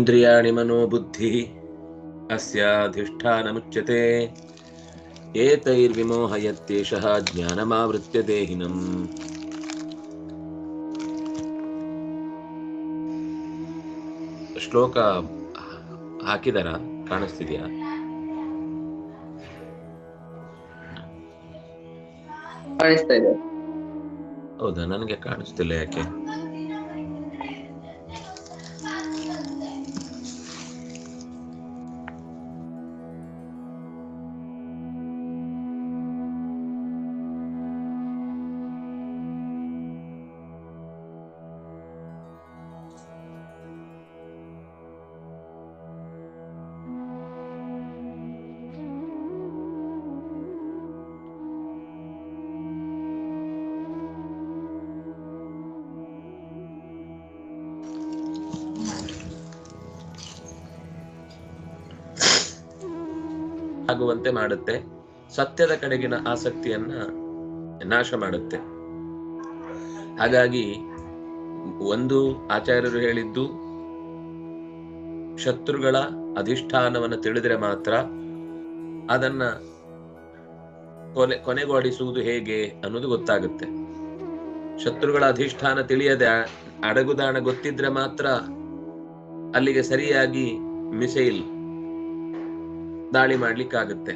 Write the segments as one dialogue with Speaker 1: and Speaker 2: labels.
Speaker 1: ಇಂದ್ರಿಯಾಣಿ ಮನೋಬುದ್ಧಿ ಅಸ್ಯಾಧಿಷ್ಠಾನಮುಚ್ಯತೆ. ಏತೈರ್ವಿಮೋಹಯತ್ಯೇಷಃ ಜ್ಞಾನಮಾವೃತ್ಯ ದೇಹಿನಂ ಶ್ಲೋಕ ಹಾಕಿದರ? ಕಾಣಿಸ್ತಿದೆಯಾ?
Speaker 2: ಕಾಣಿಸ್ತಾ ಇದೆ.
Speaker 1: ಹೌದಾ? ನನಗೆ ಕಾಣಿಸ್ತಿಲ್ಲ ಯಾಕೆ? ಆಗುವಂತೆ ಮಾಡುತ್ತೆ. ಸತ್ಯದ ಕಡೆಗಿನ ಆಸಕ್ತಿಯನ್ನ ನಾಶ ಮಾಡುತ್ತೆ. ಹಾಗಾಗಿ ಒಂದು ಆಚಾರ್ಯರು ಹೇಳಿದ್ದು, ಶತ್ರುಗಳ ಅಧಿಷ್ಠಾನವನ್ನು ತಿಳಿದರೆ ಮಾತ್ರ ಅದನ್ನ ಕೊನೆ ಕೊನೆಗೊಳಿಸುವುದು ಹೇಗೆ ಅನ್ನೋದು ಗೊತ್ತಾಗುತ್ತೆ. ಶತ್ರುಗಳ ಅಧಿಷ್ಠಾನ ತಿಳಿಯದೆ ಅಡಗುದಾಣ ಗೊತ್ತಿದ್ರೆ ಮಾತ್ರ ಅಲ್ಲಿಗೆ ಸರಿಯಾಗಿ ಮಿಸೈಲ್ ದಾಳಿ ಮಾಡ್ಲಿಕ್ಕಾಗುತ್ತೆ.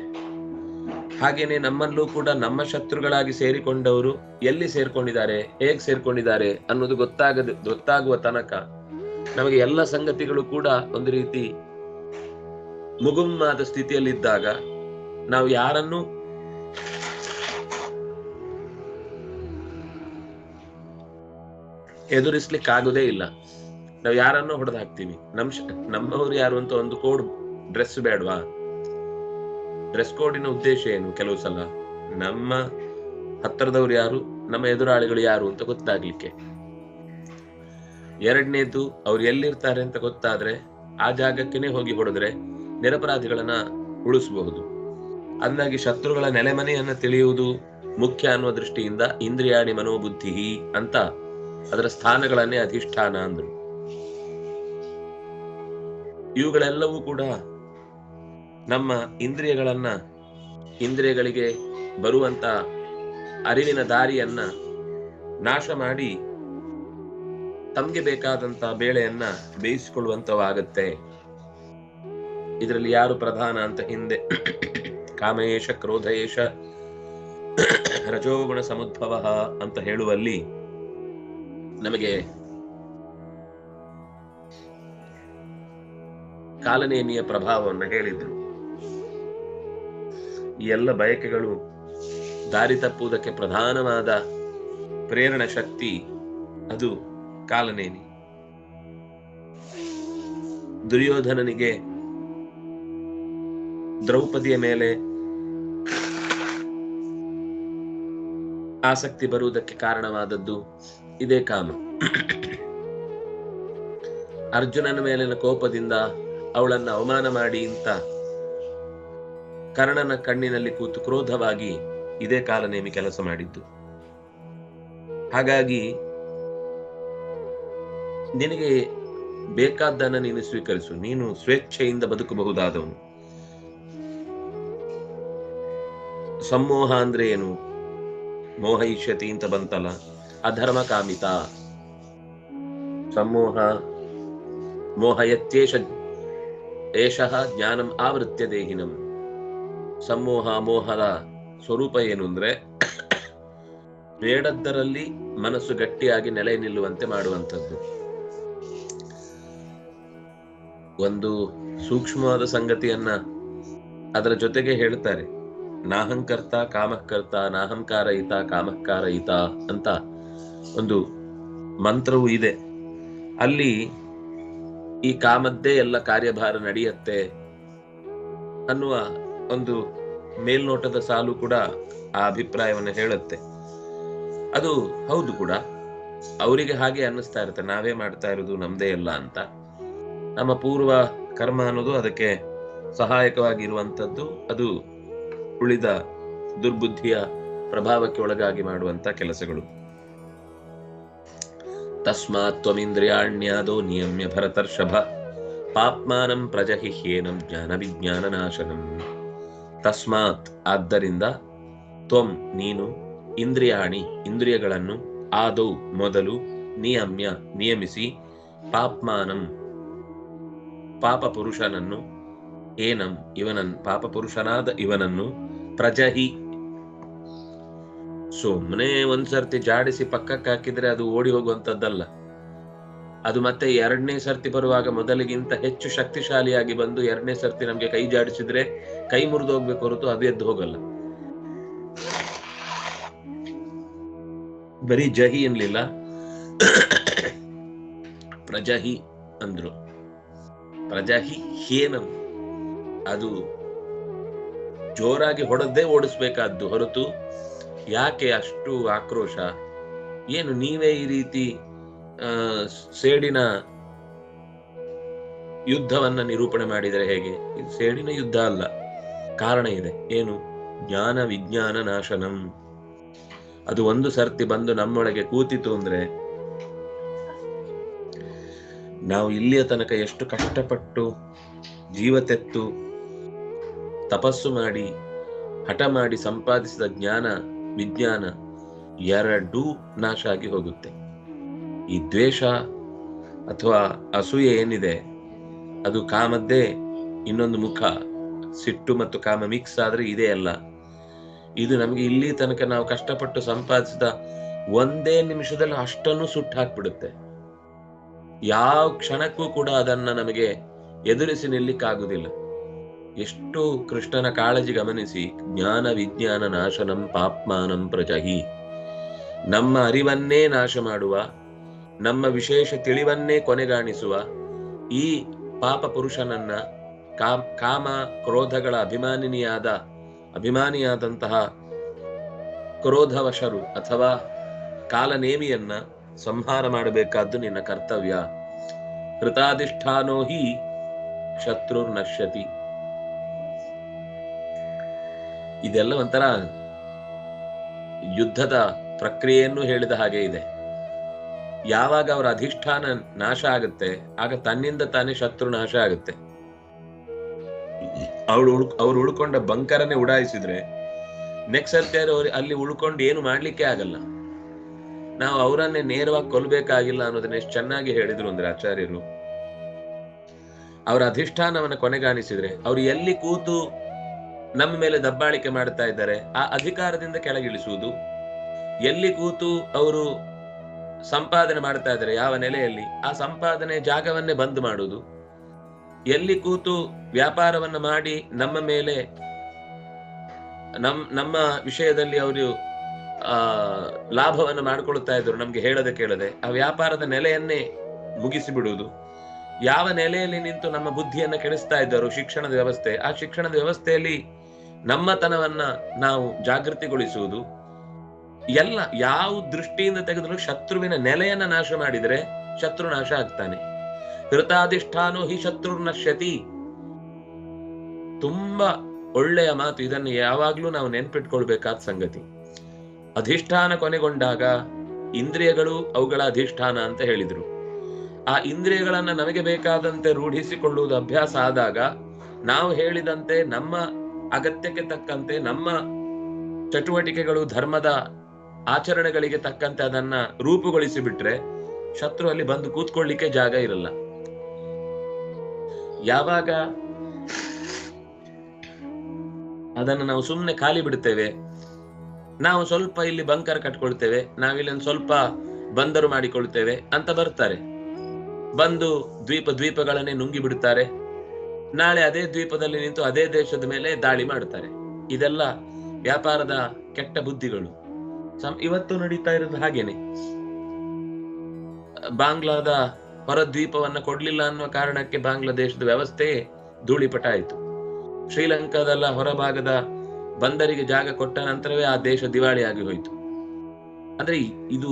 Speaker 1: ಹಾಗೇನೆ ನಮ್ಮಲ್ಲೂ ಕೂಡ ನಮ್ಮ ಶತ್ರುಗಳಾಗಿ ಸೇರಿಕೊಂಡವರು ಎಲ್ಲಿ ಸೇರ್ಕೊಂಡಿದ್ದಾರೆ, ಹೇಗ್ ಸೇರ್ಕೊಂಡಿದ್ದಾರೆ ಅನ್ನೋದು ಗೊತ್ತಾಗದ, ಗೊತ್ತಾಗುವ ತನಕ ನಮಗೆ ಎಲ್ಲ ಸಂಗತಿಗಳು ಕೂಡ ಒಂದು ರೀತಿ ಮುಗುಮ್ಮಾದ ಸ್ಥಿತಿಯಲ್ಲಿದ್ದಾಗ ನಾವು ಯಾರನ್ನು ಎದುರಿಸ್ಲಿಕ್ಕಾಗುದೇ ಇಲ್ಲ. ನಾವು ಯಾರನ್ನು ಹೊಡೆದು ಹಾಕ್ತೀವಿ ನಮ್ ನಮ್ಮವ್ರು ಯಾರು ಅಂತ ಒಂದು ಕೋಡ್ ಡ್ರೆಸ್ ಬೇಡವಾ? ಡ್ರೆಸ್ ಕೋಡಿನ ಉದ್ದೇಶ ಏನು ಕೆಲವು ಸಲ? ನಮ್ಮ ಹತ್ತಿರದವ್ರು ಯಾರು? ನಮ್ಮ ಎದುರಾಳಿಗಳು ಯಾರು ಅಂತ ಗೊತ್ತಾಗ್ಲಿಕ್ಕೆ. ಎರಡನೇದು, ಅವ್ರು ಎಲ್ಲಿರ್ತಾರೆ ಅಂತ ಗೊತ್ತಾದ್ರೆ ಆ ಜಾಗಕ್ಕೇನೆ ಹೋಗಿ ಹೊಡೆದ್ರೆ ನಿರಪರಾಧಿಗಳನ್ನ ಉಳಿಸಬಹುದು. ಅಂದಾಗಿ ಶತ್ರುಗಳ ನೆಲೆಮನೆಯನ್ನ ತಿಳಿಯುವುದು ಮುಖ್ಯ ಅನ್ನುವ ದೃಷ್ಟಿಯಿಂದ ಇಂದ್ರಿಯಾಣಿ ಮನೋಬುದ್ಧಿ ಅಂತ ಅದರ ಸ್ಥಾನಗಳನ್ನೇ ಅಧಿಷ್ಠಾನ ಅಂದ್ರು. ಇವುಗಳೆಲ್ಲವೂ ಕೂಡ ನಮ್ಮ ಇಂದ್ರಿಯಗಳನ್ನ, ಇಂದ್ರಿಯಗಳಿಗೆ ಬರುವಂತ ಅರಿವಿನ ದಾರಿಯನ್ನ ನಾಶ ಮಾಡಿ ತಮ್ಗೆ ಬೇಕಾದಂತ ಬೇಳೆಯನ್ನ ಬೇಯಿಸಿಕೊಳ್ಳುವಂತವಾಗತ್ತೆ. ಇದರಲ್ಲಿ ಯಾರು ಪ್ರಧಾನ ಅಂತ ಹಿಂದೆ? ಕಾಮಯೇಶ ಕ್ರೋಧಯೇಶ ರಜೋಗುಣ ಸಮುದ್ಭವ ಅಂತ ಹೇಳುವಲ್ಲಿ ನಮಗೆ ಕಾಲನೇಮಿಯ ಪ್ರಭಾವವನ್ನು ಹೇಳಿದ್ರು. ಈ ಎಲ್ಲ ಬಯಕೆಗಳು ದಾರಿ ತಪ್ಪುವುದಕ್ಕೆ ಪ್ರಧಾನವಾದ ಪ್ರೇರಣಾ ಶಕ್ತಿ ಅದು ಕಾಲನೇನಿ. ದುರ್ಯೋಧನನಿಗೆ ದ್ರೌಪದಿಯ ಮೇಲೆ ಆಸಕ್ತಿ ಬರುವುದಕ್ಕೆ ಕಾರಣವಾದದ್ದು ಇದೇ ಕಾಮ. ಅರ್ಜುನನ ಮೇಲಿನ ಕೋಪದಿಂದ ಅವಳನ್ನ ಅವಮಾನ ಮಾಡಿ ಅಂತ ಕರ್ಣನ ಕಣ್ಣಿನಲ್ಲಿ ಕೂತು ಕ್ರೋಧವಾಗಿ ಇದೇ ಕಾಲನೇಮಿ ಕೆಲಸ ಮಾಡಿದ್ದು. ಹಾಗಾಗಿ ನಿನಗೆ ಬೇಕಾದ್ದನ್ನ ನೀನು ಸ್ವೀಕರಿಸು. ನೀನು ಸ್ವೇಚ್ಛೆಯಿಂದ ಬದುಕಬಹುದಾದವನು. ಸಮೋಹ ಅಂದ್ರೆ ಏನು? ಇಷ್ಯತಿ ಅಂತ ಬಂತಲ್ಲ ಅಧರ್ಮ ಕಾಮಿತ ಸಮೋಹ ಯತ್ಯೇಷ, ಏಷಃ ಜ್ಞಾನಂ ಆವೃತ್ಯ ದೇಹಿನಂ ಸಮೋಹ ಮೋಹದ ಸ್ವರೂಪ ಏನು ಅಂದ್ರೆ ಬೇಡದ್ದರಲ್ಲಿ ಮನಸ್ಸು ಗಟ್ಟಿಯಾಗಿ ನೆಲೆ ನಿಲ್ಲುವಂತೆ ಮಾಡುವಂಥದ್ದು. ಒಂದು ಸೂಕ್ಷ್ಮವಾದ ಸಂಗತಿಯನ್ನ ಅದರ ಜೊತೆಗೆ ಹೇಳ್ತಾರೆ. ನಾಹಂಕರ್ತ, ಕಾಮಕರ್ತ, ನಾಹಂಕಾರ ಈತ, ಕಾಮಕಾರ ಅಂತ ಒಂದು ಮಂತ್ರವೂ ಇದೆ. ಅಲ್ಲಿ ಈ ಕಾಮದ್ದೇ ಎಲ್ಲ ಕಾರ್ಯಭಾರ ನಡೆಯುತ್ತೆ ಅನ್ನುವ ಒಂದು ಮೇಲ್ನೋಟದ ಸಾಲು ಕೂಡ ಆ ಅಭಿಪ್ರಾಯವನ್ನು ಹೇಳುತ್ತೆ. ಅದು ಹೌದು ಕೂಡ. ಅವರಿಗೆ ಹಾಗೆ ಅನ್ನಿಸ್ತಾ ಇರುತ್ತೆ. ನಾವೇ ಮಾಡ್ತಾ ಇರೋದು ನಮ್ದೇ ಇಲ್ಲ ಅಂತ. ನಮ್ಮ ಪೂರ್ವ ಕರ್ಮ ಅನ್ನೋದು ಅದಕ್ಕೆ ಸಹಾಯಕವಾಗಿರುವಂಥದ್ದು ಅದು ಉಳಿದ ದುರ್ಬುದ್ಧಿಯ ಪ್ರಭಾವಕ್ಕೆ ಒಳಗಾಗಿ ಮಾಡುವಂತ ಕೆಲಸಗಳು. ತಸ್ಮಾತ್ ತ್ವಮಿಂದ್ರಿಯಾಣ್ಯಾದೋ ನಿಯಮ್ಯ ಭರತರ್ಷಭ. ಪಾಪ್ಮಾನಂ ಪ್ರಜಹಿಹ್ಯೇನಂ ಜ್ಞಾನ ವಿಜ್ಞಾನ ನಾಶನಂ ತಸ್ಮಾತ್ ಆದ್ದರಿಂದ ತ್ವಂ ನೀನು ಇಂದ್ರಿಯಾಣಿ ಇಂದ್ರಿಯಗಳನ್ನು ಆದೌ ಮೊದಲು ನಿಯಮ್ಯ ನಿಯಮಿಸಿ ಪಾಪ್ಮಾನಂ ಪಾಪ ಪುರುಷನನ್ನು ಏನಂ ಇವನನ್ ಪಾಪ ಪುರುಷನಾದ ಇವನನ್ನು ಪ್ರಜಹಿ ಸುಮ್ಮನೆ ಒಂದ್ಸರ್ತಿ ಜಾಡಿಸಿ ಪಕ್ಕಕ್ಕೆ ಹಾಕಿದ್ರೆ ಅದು ಓಡಿ ಹೋಗುವಂತದ್ದಲ್ಲ ಅದು ಮತ್ತೆ ಎರಡನೇ ಸರ್ತಿ ಬರುವಾಗ ಮೊದಲಿಗಿಂತ ಹೆಚ್ಚು ಶಕ್ತಿಶಾಲಿಯಾಗಿ ಬಂದು ಎರಡನೇ ಸರ್ತಿ ನಮ್ಗೆ ಕೈ ಜಾಡಿಸಿದ್ರೆ ಕೈ ಮುರಿದು ಹೋಗ್ಬೇಕು ಹೊರತು ಅದು ಎದ್ದು ಹೋಗಲ್ಲ. ಬರೀ ಜಹಿ ಎನ್ಲಿಲ್ಲ ಪ್ರಜಹಿ ಅಂದ್ರು. ಪ್ರಜಹಿ ಹೇನಂ. ಅದು ಜೋರಾಗಿ ಹೊಡೆದೇ ಓಡಿಸ್ಬೇಕಾದ್ದು ಹೊರತು ಯಾಕೆ ಅಷ್ಟು ಆಕ್ರೋಶ? ಏನು ನೀವೇ ಈ ರೀತಿ ಸೇಡಿನ ಯುದ್ಧವನ್ನ ನಿರೂಪಣೆ ಮಾಡಿದರೆ ಹೇಗೆ? ಇದು ಸೇಡಿನ ಯುದ್ಧ ಅಲ್ಲ. ಕಾರಣ ಇದೆ. ಏನು? ಜ್ಞಾನ ವಿಜ್ಞಾನ ನಾಶನಂ. ಅದು ಒಂದು ಸರ್ತಿ ಬಂದು ನಮ್ಮೊಳಗೆ ಕೂತಿತು ಅಂದ್ರೆ ನಾವು ಇಲ್ಲಿಯ ತನಕ ಎಷ್ಟು ಕಷ್ಟಪಟ್ಟು ಜೀವ ತೆತ್ತು, ತಪಸ್ಸು ಮಾಡಿ, ಹಠ ಮಾಡಿ ಸಂಪಾದಿಸಿದ ಜ್ಞಾನ, ವಿಜ್ಞಾನ ಎರಡೂ ನಾಶ ಆಗಿ ಹೋಗುತ್ತೆ. ಈ ದ್ವೇಷ ಅಥವಾ ಅಸೂಯೆ ಏನಿದೆ, ಅದು ಕಾಮದ್ದೇ ಇನ್ನೊಂದು ಮುಖ. ಸಿಟ್ಟು ಮತ್ತು ಕಾಮ ಮಿಕ್ಸ್ ಆದ್ರೆ ಇದೇ ಅಲ್ಲ. ಇದು ನಮಗೆ ಇಲ್ಲಿ ತನಕ ನಾವು ಕಷ್ಟಪಟ್ಟು ಸಂಪಾದಿಸಿದ ಒಂದೇ ನಿಮಿಷದಲ್ಲಿ ಅಷ್ಟನ್ನು ಸುಟ್ಟು ಹಾಕ್ಬಿಡುತ್ತೆ. ಯಾವ ಕ್ಷಣಕ್ಕೂ ಕೂಡ ಅದನ್ನ ನಮಗೆ ಎದುರಿಸಿ ನಿಲ್ಲಿಕ್ಕಾಗುದಿಲ್ಲ. ಎಷ್ಟು ಕೃಷ್ಣನ ಕಾಳಜಿ ಗಮನಿಸಿ, ಜ್ಞಾನ ವಿಜ್ಞಾನ ನಾಶನಂ ಪಾಪ್ಮಾನಂ ಪ್ರಜಹಿ. ನಮ್ಮ ಅರಿವನ್ನೇ ನಾಶ ಮಾಡುವ, ನಮ್ಮ ವಿಶೇಷ ತಿಳಿವನ್ನೇ ಕೊನೆಗಾಣಿಸುವ ಈ ಪಾಪ ಪುರುಷನನ್ನ ಕಾಮ್, ಕಾಮ ಕ್ರೋಧಗಳ ಅಭಿಮಾನಿನಿಯಾದ, ಅಭಿಮಾನಿಯಾದಂತಹ ಕ್ರೋಧವಶರು ಅಥವಾ ಕಾಲನೇಮಿಯನ್ನ ಸಂಹಾರ ಮಾಡಬೇಕಾದ್ದು ನಿನ್ನ ಕರ್ತವ್ಯ. ಕೃತಾಧಿಷ್ಠಾನೋ ಹಿ ಶತ್ರುರ್ ನಶ್ಯತಿ ಇದೆಲ್ಲ ಒಂಥರ ಯುದ್ಧದ ಪ್ರಕ್ರಿಯೆಯನ್ನು ಹೇಳಿದ ಹಾಗೆ ಇದೆ. ಯಾವಾಗ ಅವರ ಅಧಿಷ್ಠಾನ ನಾಶ ಆಗುತ್ತೆ, ಆಗ ತನ್ನಿಂದ ತಾನೇ ಶತ್ರು ನಾಶ ಆಗುತ್ತೆ. ಅವಳು ಅವ್ರು ಉಳ್ಕೊಂಡ ಬಂಕರನ್ನೇ ಉಡಾಯಿಸಿದ್ರೆ ನೆಕ್ಸ್ಟ್ ಅವ್ರು ಅಲ್ಲಿ ಉಳ್ಕೊಂಡು ಏನು ಮಾಡ್ಲಿಕ್ಕೆ ಆಗಲ್ಲ. ನಾವು ಅವರನ್ನೇ ನೇರವಾಗಿ ಕೊಲ್ಬೇಕಾಗಿಲ್ಲ ಅನ್ನೋದನ್ನ ಎಷ್ಟು ಚೆನ್ನಾಗಿ ಹೇಳಿದ್ರು ಅಂದ್ರೆ ಆಚಾರ್ಯರು. ಅವರ ಅಧಿಷ್ಠಾನವನ್ನ ಕೊನೆಗಾಣಿಸಿದ್ರೆ, ಅವ್ರು ಎಲ್ಲಿ ಕೂತು ನಮ್ಮ ಮೇಲೆ ದಬ್ಬಾಳಿಕೆ ಮಾಡ್ತಾ ಇದ್ದಾರೆ, ಆ ಅಧಿಕಾರದಿಂದ ಕೆಳಗಿಳಿಸುವುದು. ಎಲ್ಲಿ ಕೂತು ಅವರು ಸಂಪಾದನೆ ಮಾಡ್ತಾ ಇದ್ದಾರೆ, ಯಾವ ನೆಲೆಯಲ್ಲಿ, ಆ ಸಂಪಾದನೆ ಜಾಗವನ್ನೇ ಬಂದ್ ಮಾಡುವುದು. ಎಲ್ಲಿ ಕೂತು ವ್ಯಾಪಾರವನ್ನ ಮಾಡಿ ನಮ್ಮ ಮೇಲೆ ನಮ್, ನಮ್ಮ ವಿಷಯದಲ್ಲಿ ಅವರು, ಆ, ಲಾಭವನ್ನು ಮಾಡ್ಕೊಳ್ತಾ ಇದ್ರು ನಮ್ಗೆ ಹೇಳದೆ ಕೇಳದೆ, ಆ ವ್ಯಾಪಾರದ ನೆಲೆಯನ್ನೇ ಮುಗಿಸಿ ಬಿಡುವುದು ಯಾವ ನೆಲೆಯಲ್ಲಿ ನಿಂತು ನಮ್ಮ ಬುದ್ಧಿಯನ್ನ ಕೆಡಿಸ್ತಾ ಇದ್ದರು ಶಿಕ್ಷಣದ ವ್ಯವಸ್ಥೆ, ಆ ಶಿಕ್ಷಣದ ವ್ಯವಸ್ಥೆಯಲ್ಲಿ ನಮ್ಮತನವನ್ನ ನಾವು ಜಾಗೃತಿಗೊಳಿಸುವುದು. ಎಲ್ಲ, ಯಾವ ದೃಷ್ಟಿಯಿಂದ ತೆಗೆದ್ರು ಶತ್ರುವಿನ ನೆಲೆಯನ್ನ ನಾಶ ಮಾಡಿದರೆ ಶತ್ರು ನಾಶ ಆಗ್ತಾನೆ. ಕೃತಾಧಿಷ್ಠಾನೋ ಹಿ ಶತ್ರು ನಶ್ಯತಿ. ತುಂಬಾ ಒಳ್ಳೆಯ ಮಾತು ಇದನ್ನು ಯಾವಾಗ್ಲೂ ನಾವು ನೆನ್ಪಿಟ್ಕೊಳ್ಬೇಕಾದ ಸಂಗತಿ. ಅಧಿಷ್ಠಾನ ಕೊನೆಗೊಂಡಾಗ ಇಂದ್ರಿಯಗಳು ಅವುಗಳ ಅಧಿಷ್ಠಾನ ಅಂತ ಹೇಳಿದ್ರು. ಆ ಇಂದ್ರಿಯಗಳನ್ನ ನಮಗೆ ಬೇಕಾದಂತೆ ರೂಢಿಸಿಕೊಳ್ಳುವುದು ಅಭ್ಯಾಸ ಆದಾಗ ನಾವು ಹೇಳಿದಂತೆ ನಮ್ಮ ಅಗತ್ಯಕ್ಕೆ ತಕ್ಕಂತೆ ನಮ್ಮ ಚಟುವಟಿಕೆಗಳು ಧರ್ಮದ ಆಚರಣೆಗಳಿಗೆ ತಕ್ಕಂತೆ ಅದನ್ನ ರೂಪುಗೊಳಿಸಿ ಬಿಟ್ರೆ ಶತ್ರು ಅಲ್ಲಿ ಬಂದು ಕೂತ್ಕೊಳ್ಳಿಕ್ಕೆ ಜಾಗ ಇರಲ್ಲ. ಯಾವಾಗ? ಅದನ್ನು ನಾವು ಸುಮ್ಮನೆ ಖಾಲಿ ಬಿಡ್ತೇವೆ. ನಾವು ಸ್ವಲ್ಪ ಇಲ್ಲಿ ಬಂಕರ್ ಕಟ್ಕೊಳ್ತೇವೆ. ನಾವಿಲ್ಲಿ ಒಂದು ಸ್ವಲ್ಪ ಬಂದರು ಮಾಡಿಕೊಳ್ತೇವೆ ಅಂತ ಬರ್ತಾರೆ. ಬಂದು ದ್ವೀಪ ದ್ವೀಪಗಳನ್ನೇ ನುಂಗಿ ಬಿಡುತ್ತಾರೆ ನಾಳೆ ಅದೇ ದ್ವೀಪದಲ್ಲಿ ನಿಂತು ಅದೇ ದೇಶದ ಮೇಲೆ ದಾಳಿ ಮಾಡುತ್ತಾರೆ ಇದೆಲ್ಲ ವ್ಯಾಪಾರದ ಕೆಟ್ಟ ಬುದ್ಧಿಗಳು. ಇವತ್ತು ನಡೀತಾ ಇರೋದು ಹಾಗೇನೆ. ಬಾಂಗ್ಲಾದ ಹೊರ ದ್ವೀಪವನ್ನ ಕೊಡ್ಲಿಲ್ಲ ಅನ್ನುವ ಕಾರಣಕ್ಕೆ ಬಾಂಗ್ಲಾದೇಶದ ವ್ಯವಸ್ಥೆ ಧೂಳಿಪಟ ಆಯಿತು ಶ್ರೀಲಂಕಾದಲ್ಲ ಹೊರಭಾಗದ ಬಂದರಿಗೆ ಜಾಗ ಕೊಟ್ಟ ನಂತರವೇ ಆ ದೇಶ ದಿವಾಳಿ ಆಗಿ ಹೋಯಿತು. ಅಂದ್ರೆ ಇದು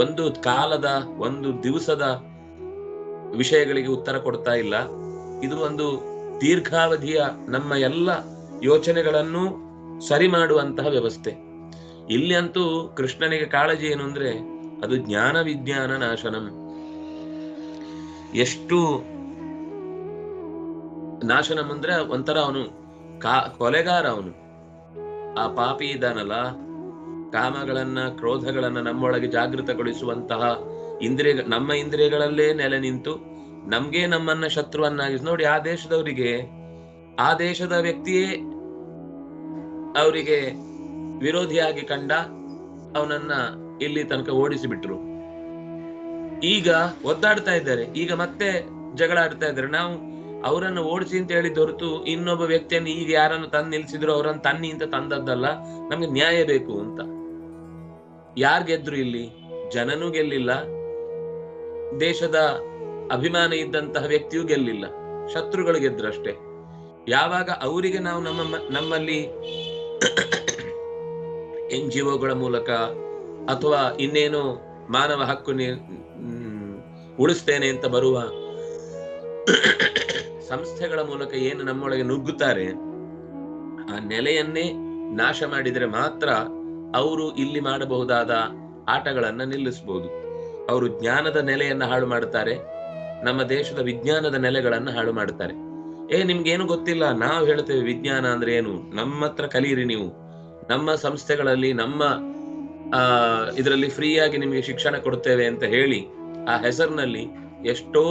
Speaker 1: ಒಂದು ಕಾಲದ, ಒಂದು ದಿವಸದ ವಿಷಯಗಳಿಗೆ ಉತ್ತರ ಕೊಡ್ತಾ ಇಲ್ಲ. ಇದು ಒಂದು ದೀರ್ಘಾವಧಿಯ ನಮ್ಮ ಎಲ್ಲ ಯೋಚನೆಗಳನ್ನು ಸರಿ ಮಾಡುವಂತಹ ವ್ಯವಸ್ಥೆ. ಇಲ್ಲಿ ಅಂತೂ ಕೃಷ್ಣನಿಗೆ ಕಾಳಜಿ ಏನು ಅಂದ್ರೆ ಅದು ಜ್ಞಾನ ವಿಜ್ಞಾನ ನಾಶನಂ. ಎಷ್ಟು ನಾಶನ ಅಂದ್ರೆ ಒಂಥರ ಅವನು ಕಾ ಕೊಲೆಗಾರ ಅವನು. ಆ ಪಾಪಿ ಇದ್ದಾನಲ್ಲ, ಕಾಮಗಳನ್ನ, ಕ್ರೋಧಗಳನ್ನ ನಮ್ಮೊಳಗೆ ಜಾಗೃತಗೊಳಿಸುವಂತಹ ಇಂದ್ರಿಯ, ನಮ್ಮ ಇಂದ್ರಿಯಗಳಲ್ಲೇ ನೆಲೆ ನಿಂತು ನಮ್ಗೆ ನಮ್ಮನ್ನ ಶತ್ರುವನ್ನಾಗಿಸಿ ನೋಡಿ ಆ ದೇಶದವರಿಗೆ, ಆ ದೇಶದ ವ್ಯಕ್ತಿಯೇ ಅವರಿಗೆ ವಿರೋಧಿಯಾಗಿ ಕಂಡ ಅವನನ್ನ ಇಲ್ಲಿ ತನಕ ಓಡಿಸಿ ಬಿಟ್ರು ಈಗ ಒದ್ದಾಡ್ತಾ ಇದ್ದಾರೆ. ಈಗ ಮತ್ತೆ ಜಗಳ ಆಡ್ತಾ ಇದ್ದಾರೆ. ನಾವು ಅವರನ್ನು ಓಡಿಸಿ ಅಂತ ಹೇಳಿ ದೊರೆತು ಇನ್ನೊಬ್ಬ ವ್ಯಕ್ತಿಯನ್ನು ಈಗ ಯಾರನ್ನು ತಂದು ನಿಲ್ಸಿದ್ರು ಅವರನ್ನು ತನ್ನಿ ಅಂತ ತಂದದ್ದಲ್ಲ, ನಮ್ಗೆ ನ್ಯಾಯ ಬೇಕು ಅಂತ. ಯಾರ್ ಗೆದ್ರು ಇಲ್ಲಿ? ಜನನೂ ಗೆಲ್ಲಿಲ್ಲ. ದೇಶದ ಅಭಿಮಾನ ಇದ್ದಂತಹ ವ್ಯಕ್ತಿಯೂ ಗೆಲ್ಲಿಲ್ಲ. ಶತ್ರುಗಳು ಗೆದ್ರು ಅಷ್ಟೇ. ಯಾವಾಗ ಅವರಿಗೆ ನಾವು ನಮ್ಮ ನಮ್ಮಲ್ಲಿ ಎನ್ ಜಿ ಒಗಳ ಮೂಲಕ ಅಥವಾ ಇನ್ನೇನು ಮಾನವ ಹಕ್ಕು ಉಳಿಸ್ತೇನೆ ಅಂತ ಬರುವ ಸಂಸ್ಥೆಗಳ ಮೂಲಕ ಏನು ನಮ್ಮೊಳಗೆ ನುಗ್ಗುತ್ತಾರೆ, ಆ ನೆಲೆಯನ್ನೇ ನಾಶ ಮಾಡಿದರೆ ಮಾತ್ರ ಅವರು ಇಲ್ಲಿ ಮಾಡಬಹುದಾದ ಆಟಗಳನ್ನ ನಿಲ್ಲಿಸಬಹುದು ಅವರು ಜ್ಞಾನದ ನೆಲೆಯನ್ನ ಹಾಳು ಮಾಡುತ್ತಾರೆ, ನಮ್ಮ ದೇಶದ ವಿಜ್ಞಾನದ ನೆಲೆಗಳನ್ನ ಹಾಳು ಮಾಡುತ್ತಾರೆ. ಏ, ನಿಮ್ಗೇನು ಗೊತ್ತಿಲ್ಲ, ನಾವು ಹೇಳ್ತೇವೆ ವಿಜ್ಞಾನ ಅಂದ್ರೆ ಏನು? ನಮ್ಮ ಹತ್ರ ನೀವು. ನಮ್ಮ ಸಂಸ್ಥೆಗಳಲ್ಲಿ, ನಮ್ಮ ಆ, ಇದರಲ್ಲಿ ಫ್ರೀಯಾಗಿ ನಿಮಗೆ ಶಿಕ್ಷಣ ಕೊಡ್ತೇವೆ ಅಂತ ಹೇಳಿ ಆ ಹೆಸರಿನಲ್ಲಿ ಎಷ್ಟೋ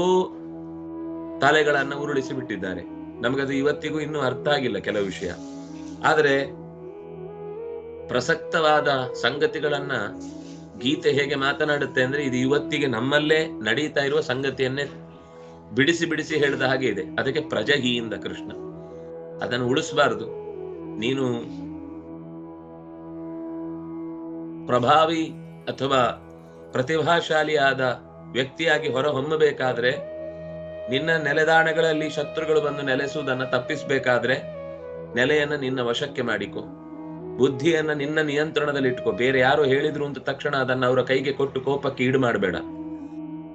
Speaker 1: ತಲೆಗಳನ್ನ ಉರುಳಿಸಿ ಬಿಟ್ಟಿದ್ದಾರೆ. ನಮಗದು ಇವತ್ತಿಗೂ ಇನ್ನೂ ಅರ್ಥ ಆಗಿಲ್ಲ ಕೆಲವು ವಿಷಯ. ಆದರೆ ಪ್ರಸಕ್ತವಾದ ಸಂಗತಿಗಳನ್ನ ಗೀತೆ ಹೇಗೆ ಮಾತನಾಡುತ್ತೆ ಅಂದ್ರೆ ಇದು ಇವತ್ತಿಗೆ ನಮ್ಮಲ್ಲೇ ನಡೀತಾ ಇರುವ ಸಂಗತಿಯನ್ನೇ ಬಿಡಿಸಿ ಬಿಡಿಸಿ ಹೇಳಿದ ಹಾಗೆ ಇದೆ. ಅದಕ್ಕೆ ಪ್ರಜಹೀಯಿಂದ ಕೃಷ್ಣ. ಅದನ್ನು ಉಳಿಸ್ಬಾರ್ದು. ನೀನು ಪ್ರಭಾವಿ ಅಥವಾ ಪ್ರತಿಭಾಶಾಲಿಯಾದ ವ್ಯಕ್ತಿಯಾಗಿ ಹೊರಹೊಮ್ಮಬೇಕಾದ್ರೆ ನಿನ್ನ ನೆಲೆದಾಣಗಳಲ್ಲಿ ಶತ್ರುಗಳು ಬಂದು ನೆಲೆಸುವುದನ್ನ ತಪ್ಪಿಸಬೇಕಾದ್ರೆ ನೆಲೆಯನ್ನ ನಿನ್ನ ವಶಕ್ಕೆ ಮಾಡಿಕೊ. ಬುದ್ಧಿಯನ್ನ ನಿನ್ನ ನಿಯಂತ್ರಣದಲ್ಲಿ ಇಟ್ಕೋ. ಬೇರೆ ಯಾರು ಹೇಳಿದ್ರು ಅಂತ ತಕ್ಷಣ ಅದನ್ನ ಅವರ ಕೈಗೆ ಕೊಟ್ಟು ಕೋಪಕ್ಕೆ ಈಡು ಮಾಡಬೇಡ.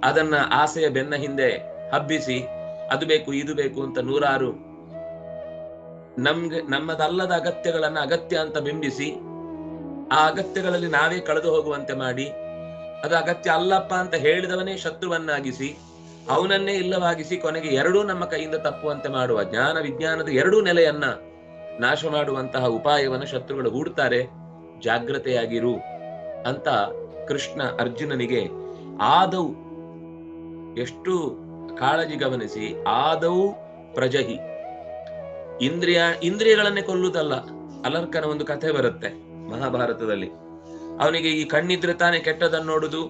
Speaker 1: ಅದನ್ನ ಆಸೆಯ ಬೆನ್ನ ಹಿಂದೆ ಹಬ್ಬಿಸಿ, ಅದು ಬೇಕು, ಇದು ಬೇಕು ಅಂತ ನೂರಾರು ನಮ್ಗೆ ನಮ್ಮದಲ್ಲದ ಅಗತ್ಯಗಳನ್ನ ಅಗತ್ಯ ಅಂತ ಬಿಂಬಿಸಿ ಆ ಅಗತ್ಯಗಳಲ್ಲಿ ನಾವೇ ಕಳೆದು ಹೋಗುವಂತೆ ಮಾಡಿ, ಅದು ಅಗತ್ಯ ಅಲ್ಲಪ್ಪ ಅಂತ ಹೇಳಿದವನೇ ಶತ್ರುವನ್ನಾಗಿಸಿ, ಅವನನ್ನೇ ಇಲ್ಲವಾಗಿಸಿ ಕೊನೆಗೆ ಎರಡೂ ನಮ್ಮ ಕೈಯಿಂದ ತಪ್ಪುವಂತೆ ಮಾಡುವ ಜ್ಞಾನ ವಿಜ್ಞಾನದ ಎರಡೂ ನೆಲೆಯನ್ನ ನಾಶ ಮಾಡುವಂತಹ ಉಪಾಯವನ್ನು ಶತ್ರುಗಳು ಹೂಡ್ತಾರೆ, ಜಾಗ್ರತೆಯಾಗಿರು ಅಂತ ಕೃಷ್ಣ ಅರ್ಜುನನಿಗೆ ಆದೌ ಎಷ್ಟು ಕಾಳಜಿ ಗಮನಿಸಿ, ಆದೌ ಪ್ರಜಹಿ. ಇಂದ್ರಿಯ, ಇಂದ್ರಿಯಗಳನ್ನೇ ಕೊಲ್ಲುವುದಲ್ಲ, ಅಲರ್ಕನ ಒಂದು ಕಥೆ ಬರುತ್ತೆ. ಮಹಾಭಾರತದಲ್ಲಿ. ಅವನಿಗೆ ಈ ಕಣ್ಣಿದ್ರೆ ತಾನೇ ಕೆಟ್ಟದನ್ನು ನೋಡುದು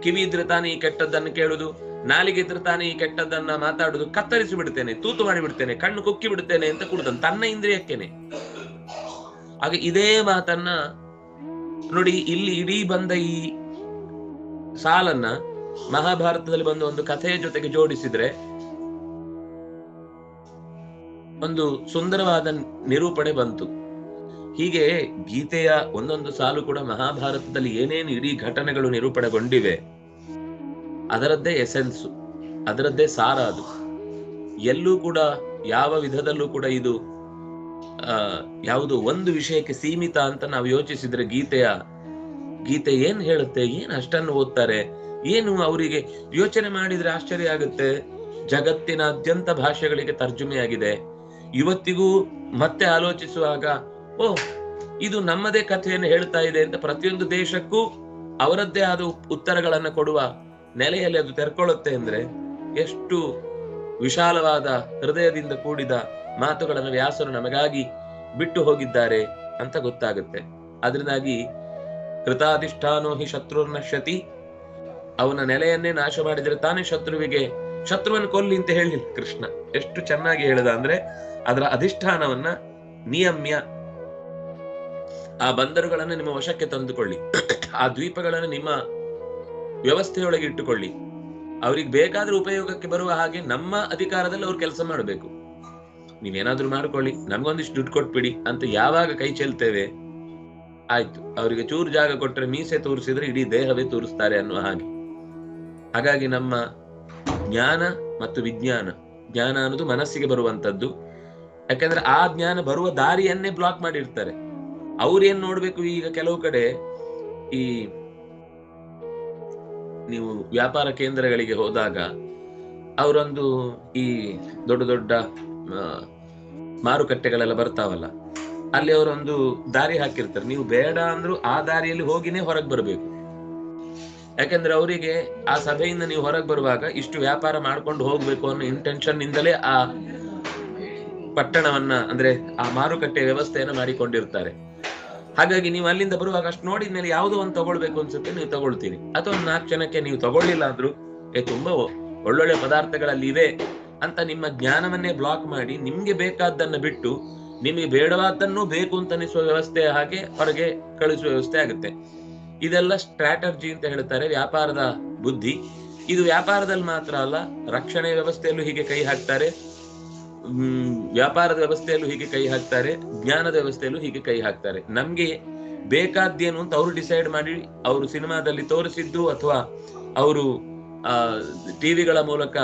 Speaker 1: ಕಿವಿ ಇದ್ರೆ ತಾನೇ ಈ ಕೆಟ್ಟದ್ದನ್ನು ಕೇಳುದು ನಾಲಿಗೆ ಇದ್ರೆ ತಾನೇ ಈ ಕೆಟ್ಟದ್ದನ್ನ ಮಾತಾಡುದು, ಕತ್ತರಿಸಿ ಬಿಡ್ತೇನೆ, ತೂತು ಮಾಡಿ ಬಿಡ್ತೇನೆ, ಕಣ್ಣು ಕುಕ್ಕಿ ಬಿಡ್ತೇನೆ ಅಂತ ಕುಡ್ದನ್, ತನ್ನ ಇಂದ್ರಿಯಕ್ಕೇನೆ. ಹಾಗೆ ಇದೇ ಮಾತನ್ನ ನೋಡಿ ಇಲ್ಲಿ ಇಡೀ ಬಂದ ಈ ಸಾಲನ್ನ ಮಹಾಭಾರತದಲ್ಲಿ ಬಂದ ಒಂದು ಕಥೆಯ ಜೊತೆಗೆ ಜೋಡಿಸಿದ್ರೆ ಒಂದು ಸುಂದರವಾದ ನಿರೂಪಣೆ ಬಂತು. ಹೀಗೆ ಗೀತೆಯ ಒಂದೊಂದು ಸಾಲು ಕೂಡ ಮಹಾಭಾರತದಲ್ಲಿ ಏನೇನು ಇಡೀ ಘಟನೆಗಳು ನಿರೂಪಣೆಗೊಂಡಿವೆ, ಅದರದ್ದೇ ಎಸೆನ್ಸು ಅದರದ್ದೇ ಸಾರ ಅದು. ಎಲ್ಲೂ ಕೂಡ ಯಾವ ವಿಧದಲ್ಲೂ ಕೂಡ ಇದು, ಆ, ಯಾವುದು ಒಂದು ವಿಷಯಕ್ಕೆ ಸೀಮಿತ ಅಂತ ನಾವು ಯೋಚಿಸಿದ್ರೆ ಗೀತೆಯ, ಗೀತೆ ಏನ್ ಹೇಳುತ್ತೆ, ಏನ್ ಅಷ್ಟನ್ನು ಓದ್ತಾರೆ, ಏನು ಅವರಿಗೆ ಯೋಚನೆ ಮಾಡಿದ್ರೆ ಆಶ್ಚರ್ಯ ಆಗುತ್ತೆ. ಜಗತ್ತಿನಾದ್ಯಂತ ಭಾಷೆಗಳಿಗೆ ತರ್ಜುಮೆಯಾಗಿದೆ. ಇವತ್ತಿಗೂ ಮತ್ತೆ ಆಲೋಚಿಸುವಾಗ ಓ ಇದು ನಮ್ಮದೇ ಕಥೆಯನ್ನು ಹೇಳ್ತಾ ಇದೆ ಅಂತ ಪ್ರತಿಯೊಂದು ದೇಶಕ್ಕೂ ಅವರದ್ದೇ ಆದ ಉತ್ತರಗಳನ್ನು ಕೊಡುವ ನೆಲೆಯಲ್ಲಿ ಅದು ತೆರ್ಕೊಳ್ಳುತ್ತೆ ಅಂದ್ರೆ ಎಷ್ಟು ವಿಶಾಲವಾದ ಹೃದಯದಿಂದ ಕೂಡಿದ ಮಾತುಗಳನ್ನು ವ್ಯಾಸರು ನಮಗಾಗಿ ಬಿಟ್ಟು ಹೋಗಿದ್ದಾರೆ ಅಂತ ಗೊತ್ತಾಗುತ್ತೆ. ಅದರಿಂದಾಗಿ ಕೃತಾಧಿಷ್ಠಾನೋ ಹಿ ಶತ್ರುರ್ನಶ್ಯತಿ ಅವನ ನೆಲೆಯನ್ನೇ ನಾಶ ಮಾಡಿದರೆ ತಾನೇ ಶತ್ರುವಿಗೆ ಶತ್ರುವನ್ನು ಕೊಲ್ಲಿ ಅಂತ ಹೇಳಿಲ್ಲ ಕೃಷ್ಣ. ಎಷ್ಟು ಚೆನ್ನಾಗಿ ಹೇಳಿದ ಅಂದ್ರೆ ಅದರ ಅಧಿಷ್ಠಾನವನ್ನ ನಿಯಮ್ಯ ಆ ಬಂದರುಗಳನ್ನು ನಿಮ್ಮ ವಶಕ್ಕೆ ತಂದುಕೊಳ್ಳಿ. ಆ ದ್ವೀಪಗಳನ್ನು ನಿಮ್ಮ ವ್ಯವಸ್ಥೆಯೊಳಗೆ ಇಟ್ಟುಕೊಳ್ಳಿ. ಅವ್ರಿಗೆ ಬೇಕಾದ್ರೂ ಉಪಯೋಗಕ್ಕೆ ಬರುವ ಹಾಗೆ ನಮ್ಮ ಅಧಿಕಾರದಲ್ಲಿ ಅವ್ರು ಕೆಲಸ ಮಾಡಬೇಕು. ನೀವೇನಾದ್ರೂ ಮಾಡ್ಕೊಳ್ಳಿ. ನಮ್ಗೊಂದಿಷ್ಟು ದುಡ್ಡು ಕೊಟ್ಬಿಡಿ ಅಂತ ಯಾವಾಗ ಕೈ ಚೆಲ್ತೇವೆ? ಆಯ್ತು. ಅವರಿಗೆ ಚೂರು ಜಾಗ ಕೊಟ್ಟರೆ ಮೀಸೆ ತೋರಿಸಿದ್ರೆ ಇಡೀ ದೇಹವೇ ತೋರಿಸ್ತಾರೆ ಅನ್ನುವ ಹಾಗೆ. ಹಾಗಾಗಿ ನಮ್ಮ ಜ್ಞಾನ ಮತ್ತು ವಿಜ್ಞಾನ, ಜ್ಞಾನ ಅನ್ನೋದು ಮನಸ್ಸಿಗೆ ಬರುವಂತದ್ದು ಯಾಕಂದ್ರೆ ಆ ಜ್ಞಾನ ಬರುವ ದಾರಿಯನ್ನೇ ಬ್ಲಾಕ್ ಮಾಡಿರ್ತಾರೆ. ಅವ್ರೇನ್ ನೋಡ್ಬೇಕು ಈಗ ಕೆಲವು ಕಡೆ ಈ ನೀವು ವ್ಯಾಪಾರ ಕೇಂದ್ರಗಳಿಗೆ ಹೋದಾಗ ಅವರೊಂದು ಈ ದೊಡ್ಡ ದೊಡ್ಡ ಮಾರುಕಟ್ಟೆಗಳೆಲ್ಲ ಬರ್ತಾವಲ್ಲ, ಅಲ್ಲಿ ಅವರೊಂದು ದಾರಿ ಹಾಕಿರ್ತಾರೆ. ನೀವು ಬೇಡ ಅಂದ್ರೂ ಆ ದಾರಿಯಲ್ಲಿ ಹೋಗಿನೇ ಹೊರಗೆ ಬರಬೇಕು. ಯಾಕಂದ್ರೆ ಅವರಿಗೆ ಆ ಸಭೆಯಿಂದ ನೀವು ಹೊರಗೆ ಬರುವಾಗ ಇಷ್ಟು ವ್ಯಾಪಾರ ಮಾಡ್ಕೊಂಡು ಹೋಗ್ಬೇಕು ಅನ್ನೋ ಇಂಟೆನ್ಷನ್ ನಿಂದಲೇ ಆ ಪಟ್ಟಣವನ್ನ, ಅಂದ್ರೆ ಆ ಮಾರುಕಟ್ಟೆ ವ್ಯವಸ್ಥೆಯನ್ನು ಮಾಡಿಕೊಂಡಿರ್ತಾರೆ. ಹಾಗಾಗಿ ನೀವು ಅಲ್ಲಿಂದ ಬರುವಾಗ ಅಷ್ಟು ನೋಡಿದ ಮೇಲೆ ಯಾವುದೋ ಒಂದು ತಗೊಳ್ಬೇಕು ಅನ್ಸುತ್ತೆ, ನೀವು ತಗೊಳ್ತೀರಿ. ಅಥವಾ ಒಂದು ನಾಲ್ಕು ಜನಕ್ಕೆ ನೀವು ತಗೊಳ್ಳಿಲ್ಲ ಆದ್ರೂ ಏ, ತುಂಬಾ ಒಳ್ಳೊಳ್ಳೆ ಪದಾರ್ಥಗಳಲ್ಲಿ ಇವೆ ಅಂತ ನಿಮ್ಮ ಜ್ಞಾನವನ್ನೇ ಬ್ಲಾಕ್ ಮಾಡಿ, ನಿಮ್ಗೆ ಬೇಕಾದ್ದನ್ನ ಬಿಟ್ಟು, ನಿಮಗೆ ಬೇಡವಾದ್ದನ್ನು ಬೇಕು ಅಂತ ಅನಿಸುವ ವ್ಯವಸ್ಥೆ ಹಾಗೆ ಹೊರಗೆ ಕಳಿಸುವ ವ್ಯವಸ್ಥೆ ಆಗುತ್ತೆ. ಇದೆಲ್ಲ ಸ್ಟ್ರಾಟರ್ಜಿ ಅಂತ ಹೇಳ್ತಾರೆ ವ್ಯಾಪಾರದ ಬುದ್ಧಿ. ಇದು ವ್ಯಾಪಾರದಲ್ಲಿ ಮಾತ್ರ ಅಲ್ಲ ರಕ್ಷಣೆ ವ್ಯವಸ್ಥೆಯಲ್ಲೂ ಹೀಗೆ ಕೈ ಹಾಕ್ತಾರೆ. ವ್ಯಾಪಾರದ ವ್ಯವಸ್ಥೆಯಲ್ಲೂ ಹೀಗೆ ಕೈ ಹಾಕ್ತಾರೆ, ಜ್ಞಾನದ ವ್ಯವಸ್ಥೆಯಲ್ಲೂ ಹೀಗೆ ಕೈ ಹಾಕ್ತಾರೆ. ನಮ್ಗೆ ಬೇಕಾದ್ದೇನು ಅಂತ ಅವರು ಡಿಸೈಡ್ ಮಾಡಿ ಅವರು ಸಿನಿಮಾದಲ್ಲಿ ತೋರಿಸಿದ್ದು ಅಥವಾ ಅವರು, ಆ, ಟಿವಿಗಳ ಮೂಲಕ,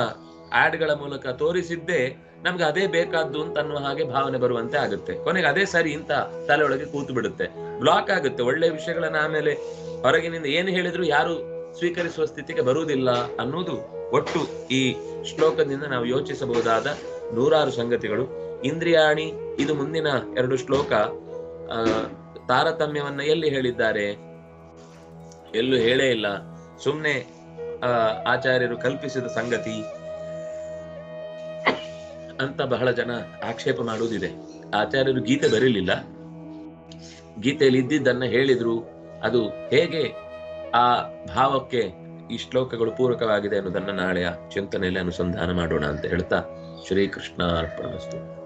Speaker 1: ಆಡ್ಗಳ ಮೂಲಕ ತೋರಿಸಿದ್ದೇ ನಮ್ಗೆ ಅದೇ ಬೇಕಾದ್ದು ಅಂತ ಅನ್ನುವ ಹಾಗೆ ಭಾವನೆ ಬರುವಂತೆ ಆಗುತ್ತೆ. ಕೊನೆಗೆ ಅದೇ ಸರಿ ಅಂತ ತಲೆಯೊಳಗೆ ಕೂತು ಬಿಡುತ್ತೆ. ಬ್ಲಾಕ್ ಆಗುತ್ತೆ. ಒಳ್ಳೆ ವಿಷಯಗಳನ್ನ ಆಮೇಲೆ ಹೊರಗಿನಿಂದ ಏನು ಹೇಳಿದ್ರು ಯಾರು ಸ್ವೀಕರಿಸುವ ಸ್ಥಿತಿಗೆ ಬರುವುದಿಲ್ಲ ಅನ್ನೋದು ಒಟ್ಟು ಈ ಶ್ಲೋಕದಿಂದ ನಾವು ಯೋಚಿಸಬಹುದಾದ ನೂರಾರು ಸಂಗತಿಗಳು. ಇಂದ್ರಿಯಾಣಿ, ಇದು ಮುಂದಿನ ಎರಡು ಶ್ಲೋಕ. ತಾರತಮ್ಯವನ್ನ ಎಲ್ಲಿ ಹೇಳಿದ್ದಾರೆ? ಎಲ್ಲೂ ಹೇಳೇ ಇಲ್ಲ. ಸುಮ್ನೆ ಆಚಾರ್ಯರು ಕಲ್ಪಿಸಿದ ಸಂಗತಿ. ಅಂತ ಬಹಳ ಜನ ಆಕ್ಷೇಪ ಮಾಡುವುದಿದೆ. ಆಚಾರ್ಯರು ಗೀತೆ ಬರೀಲಿಲ್ಲ. ಗೀತೆಯಲ್ಲಿ ಇದ್ದಿದ್ದನ್ನ ಹೇಳಿದ್ರು. ಅದು ಹೇಗೆ ಆ ಭಾವಕ್ಕೆ ಈ ಶ್ಲೋಕಗಳು ಪೂರಕವಾಗಿದೆ ಅನ್ನೋದನ್ನ ನಾಳೆಯ ಚಿಂತನೆಯಲ್ಲಿ ಅನುಸಂಧಾನ ಮಾಡೋಣ ಅಂತ ಹೇಳ್ತಾ ಶ್ರೀಕೃಷ್ಣ ಅರ್ಪಣಮಸ್ತು